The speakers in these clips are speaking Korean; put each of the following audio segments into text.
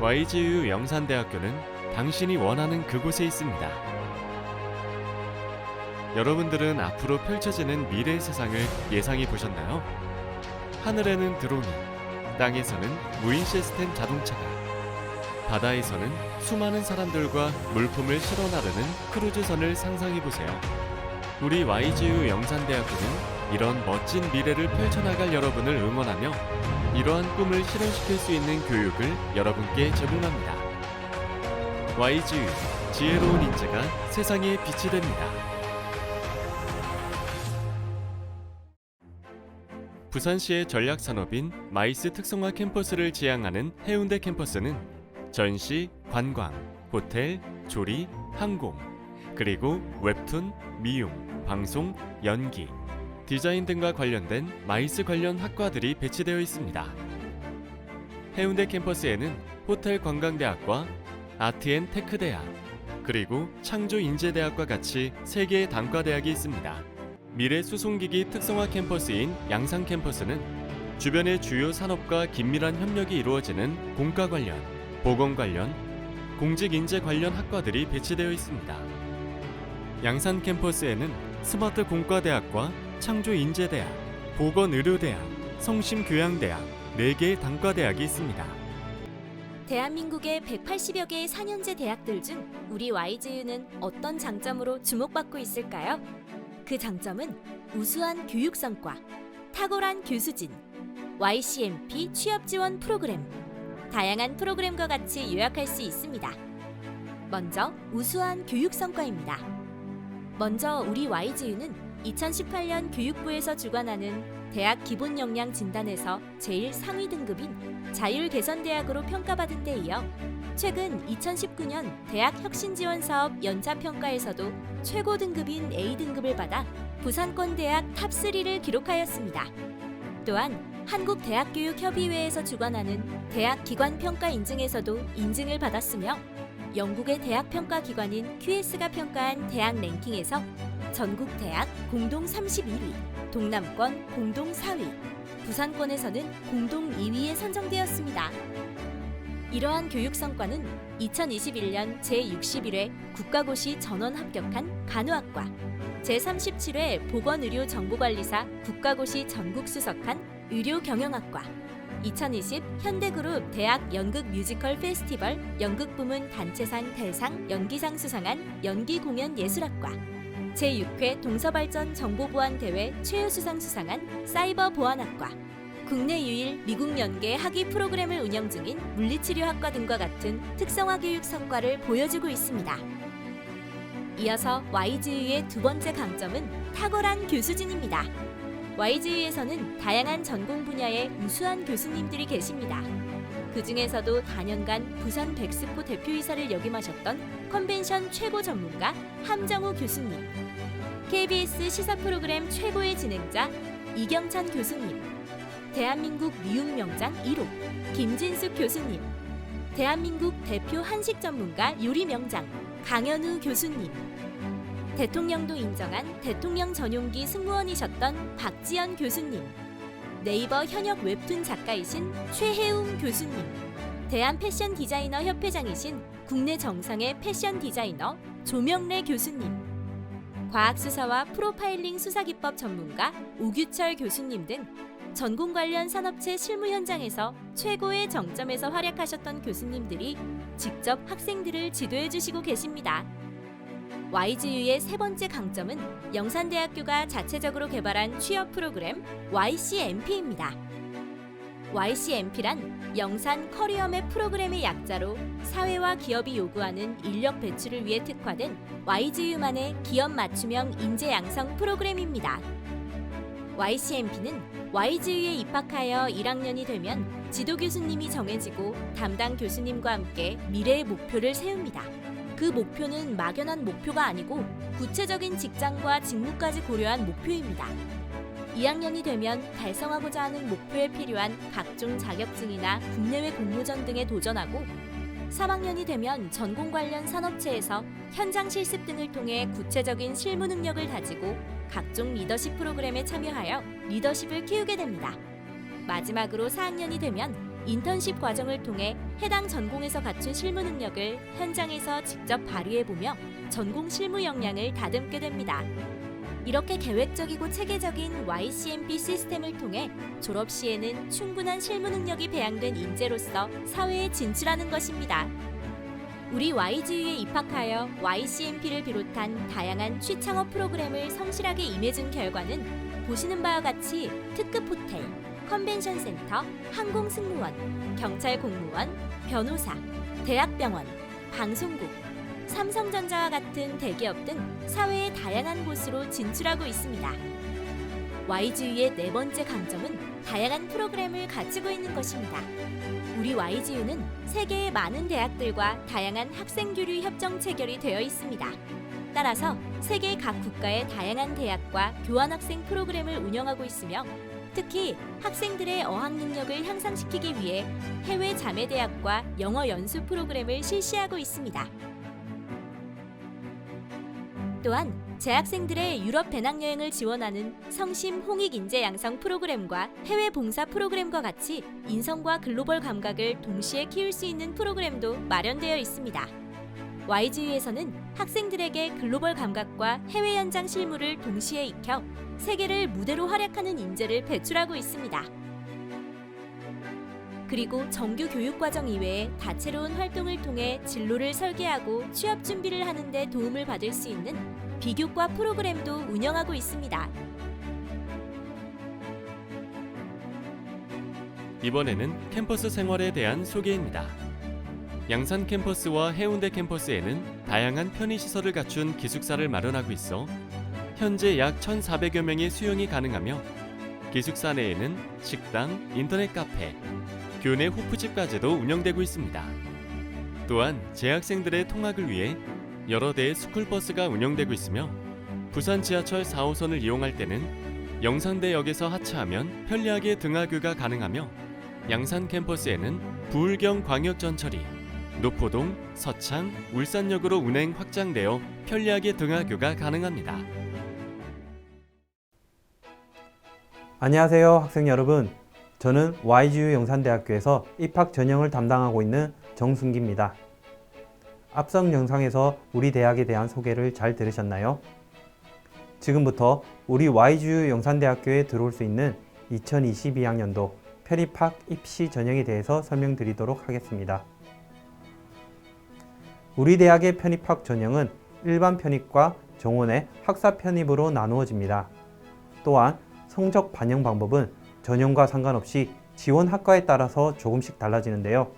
YGU 영산대학교는 당신이 원하는 그곳에 있습니다. 여러분들은 앞으로 펼쳐지는 미래의 세상을 예상해 보셨나요? 하늘에는 드론이, 땅에서는 무인 시스템 자동차가, 바다에서는 수많은 사람들과 물품을 실어 나르는 크루즈선을 상상해 보세요. 우리 YGU 영산대학교는 이런 멋진 미래를 펼쳐나갈 여러분을 응원하며 이러한 꿈을 실현시킬 수 있는 교육을 여러분께 제공합니다. YGU 지혜로운 인재가 세상에 빛이 됩니다. 부산시의 전략 산업인 마이스 특성화 캠퍼스를 지향하는 해운대 캠퍼스는 전시, 관광, 호텔, 조리, 항공, 그리고 웹툰, 미용, 방송, 연기, 디자인 등과 관련된 마이스 관련 학과들이 배치되어 있습니다. 해운대 캠퍼스에는 호텔 관광대학과 아트앤테크대학, 그리고 창조인재대학과 같이 3개의 단과대학이 있습니다. 미래 수송기기 특성화 캠퍼스인 양산 캠퍼스는 주변의 주요 산업과 긴밀한 협력이 이루어지는 공과 관련, 보건 관련, 공직 인재 관련 학과들이 배치되어 있습니다. 양산 캠퍼스에는 스마트 공과대학과 창조인재대학, 보건의료대학, 성심교양대학 4개의 단과대학이 있습니다. 대한민국의 180여 개의 4년제 대학들 중 우리 YGU는 어떤 장점으로 주목받고 있을까요? 그 장점은 우수한 교육 성과, 탁월한 교수진, YCMP 취업 지원 프로그램, 다양한 프로그램과 같이 요약할 수 있습니다. 먼저 우수한 교육 성과입니다. 먼저 우리 YGU는 2018년 교육부에서 주관하는 대학 기본 역량 진단에서 제일 상위 등급인 자율 개선 대학으로 평가받은 데 이어 최근 2019년 대학 혁신 지원 사업 연차 평가에서도 최고 등급인 A 등급을 받아 부산권 대학 탑3를 기록하였습니다. 또한 한국대학교육협의회에서 주관하는 대학 기관 평가 인증에서도 인증을 받았으며 영국의 대학 평가 기관인 QS가 평가한 대학 랭킹에서 전국 대학 공동 31위, 동남권 공동 4위, 부산권에서는 공동 2위에 선정되었습니다. 이러한 교육 성과는 2021년 제61회 국가고시 전원 합격한 간호학과, 제37회 보건의료 정보관리사 국가고시 전국 수석한 의료경영학과, 2020 현대그룹 대학 연극 뮤지컬 페스티벌 연극 부문 단체상 대상 연기상 수상한 연기공연예술학과, 제6회 동서발전 정보보안대회 최우수상 수상한 사이버보안학과, 국내 유일 미국 연계 학위 프로그램을 운영 중인 물리치료학과 등과 같은 특성화 교육 성과를 보여주고 있습니다. 이어서 YGU의 두 번째 강점은 탁월한 교수진입니다. YGU에서는 다양한 전공 분야의 우수한 교수님들이 계십니다. 그 중에서도 단연간 부산 백스포 대표이사를 역임하셨던 컨벤션 최고 전문가 함정우 교수님, KBS 시사 프로그램 최고의 진행자 이경찬 교수님, 대한민국 미국 명장 1호 김진숙 교수님, 대한민국 대표 한식 전문가 요리 명장 강현우 교수님, 대통령도 인정한 대통령 전용기 승무원이셨던 박지연 교수님, 네이버 현역 웹툰 작가이신 최혜웅 교수님, 대한 패션 디자이너 협회장이신 국내 정상의 패션 디자이너 조명래 교수님, 과학수사와 프로파일링 수사기법 전문가 오규철 교수님 등 전공 관련 산업체 실무 현장에서 최고의 정점에서 활약하셨던 교수님들이 직접 학생들을 지도해 주시고 계십니다. YGU의 세 번째 강점은 영산대학교가 자체적으로 개발한 취업 프로그램 YCMP입니다. YCMP란 영산 커리어맵 프로그램의 약자로 사회와 기업이 요구하는 인력 배출을 위해 특화된 YGU만의 기업 맞춤형 인재 양성 프로그램입니다. YCMP는 YGU에 입학하여 1학년이 되면 지도 교수님이 정해지고 담당 교수님과 함께 미래의 목표를 세웁니다. 그 목표는 막연한 목표가 아니고 구체적인 직장과 직무까지 고려한 목표입니다. 2학년이 되면 달성하고자 하는 목표에 필요한 각종 자격증이나 국내외 공모전 등에 도전하고 3학년이 되면 전공 관련 산업체에서 현장 실습 등을 통해 구체적인 실무 능력을 다지고 각종 리더십 프로그램에 참여하여 리더십을 키우게 됩니다. 마지막으로 4학년이 되면 인턴십 과정을 통해 해당 전공에서 갖춘 실무 능력을 현장에서 직접 발휘해보며 전공 실무 역량을 다듬게 됩니다. 이렇게 계획적이고 체계적인 YCMP 시스템을 통해 졸업 시에는 충분한 실무 능력이 배양된 인재로서 사회에 진출하는 것입니다. 우리 YGU에 입학하여 YCMP를 비롯한 다양한 취창업 프로그램을 성실하게 임해준 결과는 보시는 바와 같이 특급 호텔, 컨벤션 센터, 항공 승무원, 경찰 공무원, 변호사, 대학병원, 방송국, 삼성전자와 같은 대기업 등 사회의 다양한 곳으로 진출하고 있습니다. YGU의 네 번째 강점은 다양한 프로그램을 갖추고 있는 것입니다. 우리 YGU는 세계의 많은 대학들과 다양한 학생 교류 협정 체결이 되어 있습니다. 따라서 세계 각 국가의 다양한 대학과 교환 학생 프로그램을 운영하고 있으며 특히 학생들의 어학 능력을 향상시키기 위해 해외 자매 대학과 영어 연수 프로그램을 실시하고 있습니다. 또한 재학생들의 유럽 배낭여행을 지원하는 성심 홍익 인재 양성 프로그램과 해외 봉사 프로그램과 같이 인성과 글로벌 감각을 동시에 키울 수 있는 프로그램도 마련되어 있습니다. YGU에서는 학생들에게 글로벌 감각과 해외 현장 실무를 동시에 익혀 세계를 무대로 활약하는 인재를 배출하고 있습니다. 그리고 정규 교육 과정 이외에 다채로운 활동을 통해 진로를 설계하고 취업 준비를 하는 데 도움을 받을 수 있는 비교과 프로그램도 운영하고 있습니다. 이번에는 캠퍼스 생활에 대한 소개입니다. 양산 캠퍼스와 해운대 캠퍼스에는 다양한 편의 시설을 갖춘 기숙사를 마련하고 있어 현재 약 1,400여 명의 수용이 가능하며 기숙사 내에는 식당, 인터넷 카페, 교내 호프집까지도 운영되고 있습니다. 또한 재학생들의 통학을 위해 여러 대의 스쿨버스가 운영되고 있으며 부산 지하철 4호선을 이용할 때는 영산대역에서 하차하면 편리하게 등하교가 가능하며 양산 캠퍼스에는 부울경 광역전철이 노포동, 서창, 울산역으로 운행 확장되어 편리하게 등하교가 가능합니다. 안녕하세요 학생 여러분 저는 YGU 영산대학교에서 입학 전형을 담당하고 있는 정순기입니다 앞선 영상에서 우리 대학에 대한 소개를 잘 들으셨나요? 지금부터 우리 YGU 영산대학교에 들어올 수 있는 2022학년도 편입학 입시 전형에 대해서 설명드리도록 하겠습니다 우리 대학의 편입학 전형은 일반 편입과 정원의 학사 편입으로 나누어집니다 또한 성적 반영 방법은 전형과 상관없이 지원 학과에 따라서 조금씩 달라지는데요.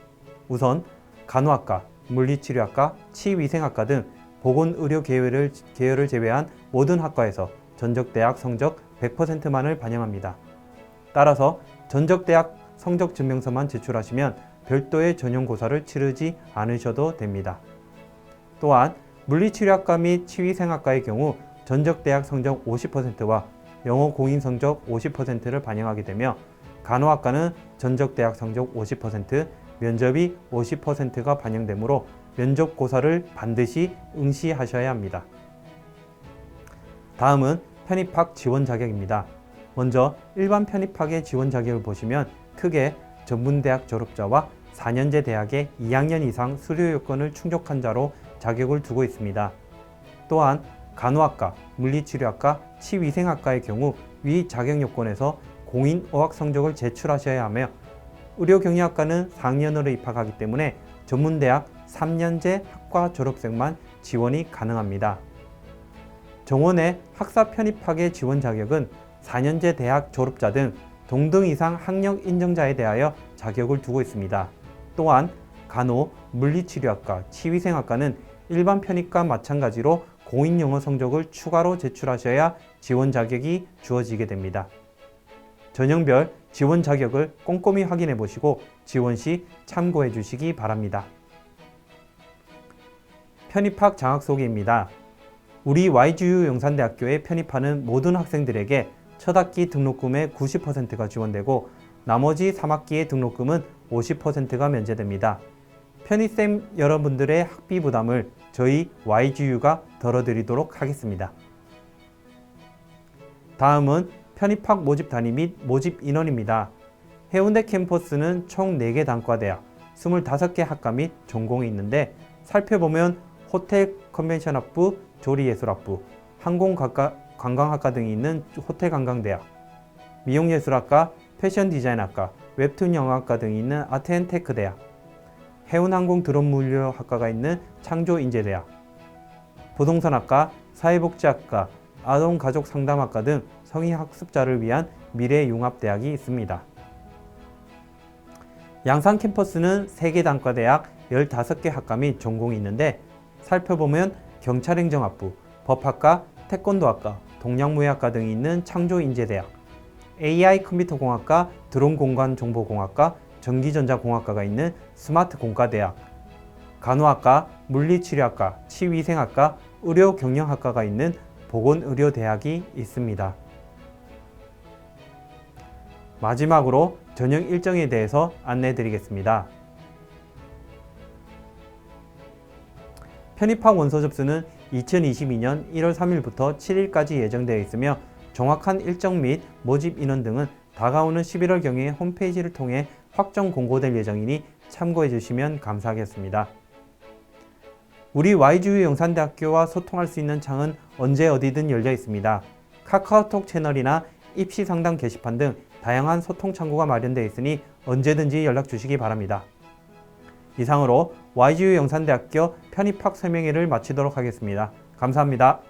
우선 간호학과, 물리치료학과, 치위생학과 등 보건의료 계열을, 계열을 제외한 모든 학과에서 전적대학 성적 100%만을 반영합니다. 따라서 전적대학 성적 증명서만 제출하시면 별도의 전형고사를 치르지 않으셔도 됩니다. 또한 물리치료학과 및 치위생학과의 경우 전적대학 성적 50%와 영어 공인 성적 50%를 반영하게 되며 간호학과는 전적 대학 성적 50%, 면접이 50%가 반영되므로 면접 고사를 반드시 응시하셔야 합니다. 다음은 편입학 지원 자격입니다. 먼저 일반 편입학의 지원 자격을 보시면 크게 전문대학 졸업자와 4년제 대학의 2학년 이상 수료 요건을 충족한 자로 자격을 두고 있습니다. 또한 간호학과, 물리치료학과, 치위생학과의 경우 위 자격 요건에서 공인 어학 성적을 제출하셔야 하며 의료경영학과는 4학년으로 입학하기 때문에 전문대학 3년제 학과 졸업생만 지원이 가능합니다. 정원의 학사 편입학의 지원 자격은 4년제 대학 졸업자 등 동등 이상 학력 인정자에 대하여 자격을 두고 있습니다. 또한 간호, 물리치료학과, 치위생학과는 일반 편입과 마찬가지로 공인 영어 성적을 추가로 제출하셔야 지원 자격이 주어지게 됩니다. 전형별 지원 자격을 꼼꼼히 확인해 보시고 지원 시 참고해 주시기 바랍니다. 편입학 장학 소개입니다. 우리 YGU 영산대학교에 편입하는 모든 학생들에게 첫 학기 등록금의 90%가 지원되고 나머지 3학기의 등록금은 50%가 면제됩니다. 편입생 여러분들의 학비 부담을 저희 YGU가 덜어드리도록 하겠습니다. 다음은 편입학 모집 단위 및 모집 인원입니다. 해운대 캠퍼스는 총 4개 단과대학, 25개 학과 및 전공이 있는데 살펴보면 호텔 컨벤션학부, 조리예술학부, 항공학과, 관광학과 등이 있는 호텔 관광대학, 미용예술학과, 패션 디자인학과, 웹툰 영화학과 등이 있는 아트앤테크 대학, 해운항공 드론물류학과가 있는 창조인재대학, 부동산학과, 사회복지학과, 아동가족상담학과 등 성의학습자를 위한 미래융합대학이 있습니다. 양산 캠퍼스는 3개 단과대학 15개 학과 및 전공이 있는데 살펴보면 경찰행정학부, 법학과, 태권도학과, 동양무예학과 등이 있는 창조인재대학, AI 컴퓨터공학과, 드론공간정보공학과, 전기전자공학과가 있는 스마트 공과대학, 간호학과, 물리치료학과, 치위생학과, 의료경영학과가 있는 보건의료대학이 있습니다. 마지막으로 전형 일정에 대해서 안내해 드리겠습니다. 편입학 원서 접수는 2022년 1월 3일부터 7일까지 예정되어 있으며 정확한 일정 및 모집 인원 등은 다가오는 11월경에 홈페이지를 통해 확정 공고될 예정이니 참고해 주시면 감사하겠습니다. 우리 YGU 영산대학교와 소통할 수 있는 창은 언제 어디든 열려 있습니다. 카카오톡 채널이나 입시 상담 게시판 등 다양한 소통 창구가 마련되어 있으니 언제든지 연락 주시기 바랍니다. 이상으로 YGU 영산대학교 편입학 설명회를 마치도록 하겠습니다. 감사합니다.